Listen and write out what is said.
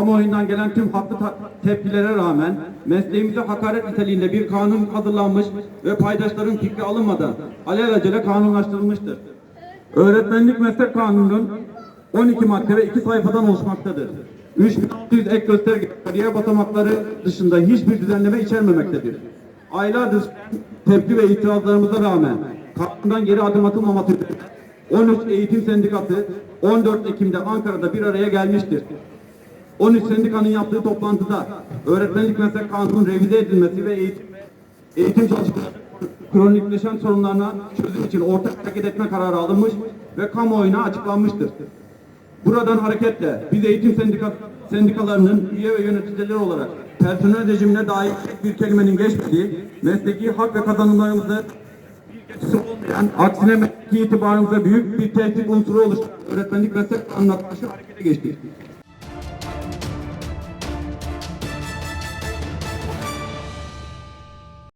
Kamuoyundan gelen tüm haklı tepkilere rağmen mesleğimize hakaret niteliğinde bir kanun hazırlanmış ve paydaşların fikri alınmadan alelacele kanunlaştırılmıştır. Öğretmenlik meslek kanununun 12 madde ve 2 sayfadan oluşmaktadır. 3600 ek gösterge kariyer basamakları dışında hiçbir düzenleme içermemektedir. Aylardır tepki ve itirazlarımıza rağmen kanundan geri adım atılmaması üzerine 13 Eğitim Sendikası 14 Ekim'de Ankara'da bir araya gelmiştir. 13 sendikanın yaptığı toplantıda öğretmenlik meslek kanunun revize edilmesi ve eğitim, eğitim kronikleşen sorunlarına çözüm için ortak hareket etme kararı alınmış ve kamuoyuna açıklanmıştır. Buradan hareketle biz eğitim sendika, sendikalarının üye ve yöneticileri olarak personel rejimine dair bir kelimenin geçmediği mesleki hak ve kazanımlarımızı olmayan, aksine mesleki itibarımıza büyük bir tehdit unsuru oluşturan öğretmenlik meslek anlatması harekete geçti.